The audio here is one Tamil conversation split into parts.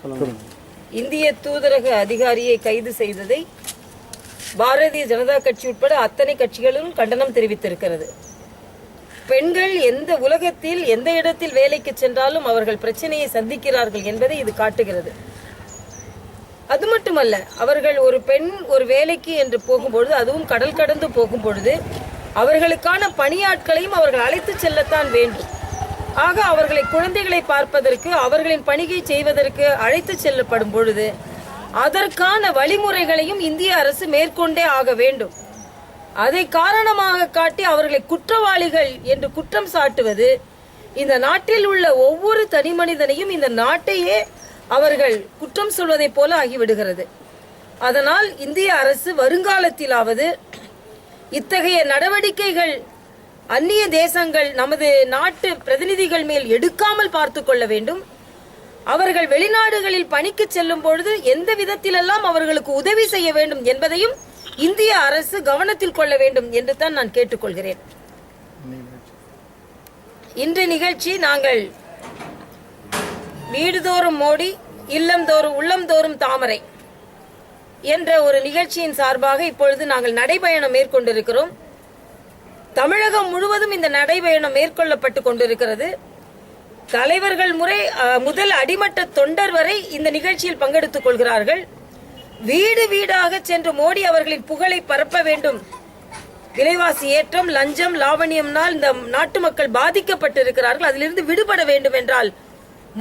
சொல்லுங்க. இந்திய தூதரக அதிகாரியை கைது செய்ததை பாரதிய ஜனதா கட்சி உட்பட அத்தனை கட்சிகளும் கண்டனம் தெரிவித்திருக்கிறது. பெண்கள் எந்த உலகத்தில் எந்த இடத்தில் வேலைக்கு சென்றாலும் அவர்கள் பிரச்சனையை சந்திக்கிறார்கள் என்பதை இது காட்டுகிறது. அது மட்டுமல்ல அவர்கள் ஒரு பெண் ஒரு வேலைக்கு என்று போகும்பொழுது அதுவும் கடல் கடந்து போகும் பொழுது அவர்களுக்கான பணியாட்களையும் அவர்கள் அழைத்து செல்லத்தான் வேண்டும். ஆக அவர்களை குழந்தைகளை பார்ப்பதற்கு அவர்களின் பணிகை செய்வதற்கு அழைத்து செல்லப்படும் பொழுது அதற்கான வழிமுறைகளையும் இந்திய அரசு மேற்கொண்டே ஆக வேண்டும். அதை காரணமாக காட்டி அவர்களை குற்றவாளிகள் என்று குற்றம் சாட்டுவது இந்த நாட்டில் உள்ள ஒவ்வொரு தனி மனிதனையும் இந்த நாட்டையே அவர்கள் குற்றம் சொல்வதைப் போல ஆகிவிடுகிறது. அதனால் இந்திய அரசு வருங்காலத்திலாவது இத்தகைய நடவடிக்கைகள் அந்நிய தேசங்கள் நமது நாட்டு பிரதிநிதிகள் மேல் எடுக்காமல் பார்த்து கொள்ள வேண்டும். அவர்கள் வெளிநாடுகளில் பணிக்கு செல்லும் பொழுது எந்த விதத்திலெல்லாம் அவர்களுக்கு உதவி செய்ய வேண்டும் என்பதையும் இந்திய அரசு கவனத்தில் கொள்ள வேண்டும் என்று தான் நான் கேட்டுக்கொள்கிறேன். இன்று நிகழ்ச்சி நாங்கள் வீடுதோறும் மோடி இல்லம்தோறும் உள்ளம்தோறும் தாமரை என்ற ஒரு நிகழ்ச்சியின் சார்பாக இப்பொழுது நாங்கள் நடைபயணம் மேற்கொண்டிருக்கிறோம். தமிழகம் முழுவதும் இந்த நடைபயணம் மேற்கொள்ளப்பட்டு கொண்டிருக்கிறது. தலைவர்கள் முறை முதல் அடிமட்ட தொண்டர் வரை இந்த நிகழ்ச்சியில் பங்கெடுத்துக் கொள்கிறார்கள். வீடு வீடாக சென்று மோடி அவர்களின் புகழை பரப்ப வேண்டும். விலைவாசி ஏற்றம் லஞ்சம் லாவணியம்னால் இந்த நாட்டு மக்கள் பாதிக்கப்பட்டிருக்கிறார்கள். அதிலிருந்து விடுபட வேண்டும் என்றால்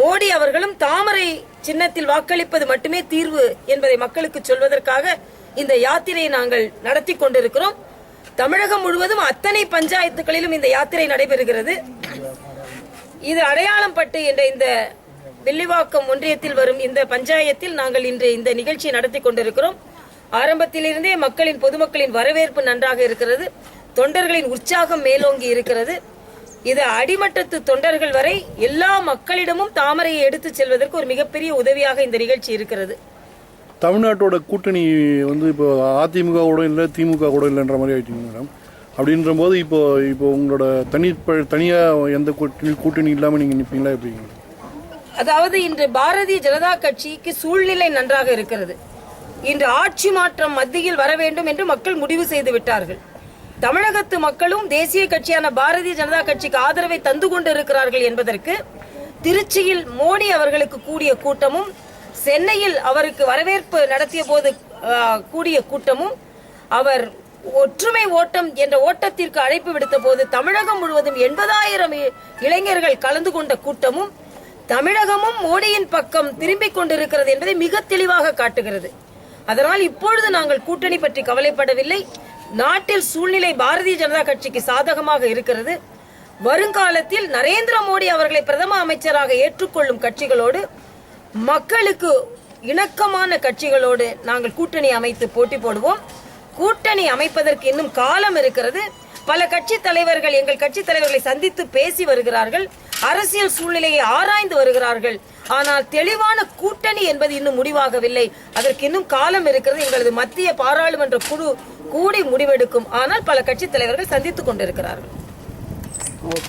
மோடி அவர்களும் தாமரை சின்னத்தில் வாக்களிப்பது மட்டுமே தீர்வு என்பதை மக்களுக்கு சொல்வதற்காக இந்த யாத்திரையை நாங்கள் நடத்தி கொண்டிருக்கிறோம். தமிழகம் முழுவதும் அத்தனை பஞ்சாயத்துகளிலும் இந்த யாத்திரை நடைபெறுகிறது. இது அடையாளம் பட்டு என்ற இந்த வில்லிவாக்கம் ஒன்றியத்தில் வரும் இந்த பஞ்சாயத்தில் நாங்கள் இன்று இந்த நிகழ்ச்சியை நடத்தி கொண்டிருக்கிறோம். ஆரம்பத்திலிருந்தே மக்களின் பொதுமக்களின் வரவேற்பு நன்றாக இருக்கிறது. தொண்டர்களின் உற்சாகம் மேலோங்கி இருக்கிறது. இது அடிமட்டத்து தொண்டர்கள் வரை எல்லா மக்களிடமும் தாமரையை எடுத்துச் செல்வதற்கு ஒரு மிகப்பெரிய உதவியாக இந்த நிகழ்ச்சி இருக்கிறது. தமிழ்நாட்டோட கூட்டணி வந்து இப்போ அதிமுக கூட இல்லை திமுக கூட இல்லைன்ற மாதிரி ஆயிட்டீங்க மேடம். அப்படின்ற போது இப்போ இப்போ உங்களோட தனி தனியாக எந்த கூட்டணி கூட்டணி இல்லாமல் நீங்கள் நிற்பீங்களா எப்படிங்க அதாவது இன்று பாரதிய ஜனதா கட்சிக்கு சூழ்நிலை நன்றாக இருக்கிறது. இன்று ஆட்சி மாற்றம் மத்தியில் வர வேண்டும் என்று மக்கள் முடிவு செய்து விட்டார்கள். தமிழகத்து மக்களும் தேசிய கட்சியான பாரதிய ஜனதா கட்சிக்கு ஆதரவை தந்து கொண்டிருக்கிறார்கள் என்பதற்கு திருச்சியில் மோடி அவர்களுக்கு கூடிய கூட்டமும் சென்னையில் அவருக்கு வரவேற்பு நடத்திய போது கூடிய கூட்டமும் அவர் ஒற்றுமை ஓட்டம் என்ற ஓட்டத்திற்கு அழைப்பு விடுத்த போது தமிழகம் முழுவதும் எண்பதாயிரம் இளைஞர்கள் கலந்து கொண்ட கூட்டமும் தமிழகமும் மோடியின் பக்கம் திரும்பிக் கொண்டிருக்கிறது என்பதை மிக தெளிவாக காட்டுகிறது. அதனால் இப்பொழுது நாங்கள் கூட்டணி பற்றி கவலைப்படவில்லை. நாட்டில் சூழ்நிலை பாரதிய ஜனதா கட்சிக்கு சாதகமாக இருக்கிறது. வருங்காலத்தில் நரேந்திர மோடி அவர்களை பிரதம அமைச்சராக ஏற்றுக்கொள்ளும் கட்சிகளோடு மக்களுக்கு இணக்கமான கட்சிகளோடு நாங்கள் கூட்டணி அமைத்து போட்டி போடுவோம். கூட்டணி அமைப்பதற்கு இன்னும் காலம் இருக்கிறது. பல கட்சி தலைவர்கள் எங்கள் கட்சி தலைவர்களை சந்தித்து பேசி வருகிறார்கள். அரசியல் சூழ்நிலையை ஆராய்ந்து வருகிறார்கள். ஆனால் தெளிவான கூட்டணி என்பது இன்னும் முடிவாகவில்லை. அதற்கு இன்னும் காலம் இருக்கிறது. எங்களது மத்திய பாராளுமன்ற குழு கூடி முடிவெடுக்கும். ஆனால் பல கட்சி தலைவர்கள் சந்தித்துக் கொண்டிருக்கிறார்கள்.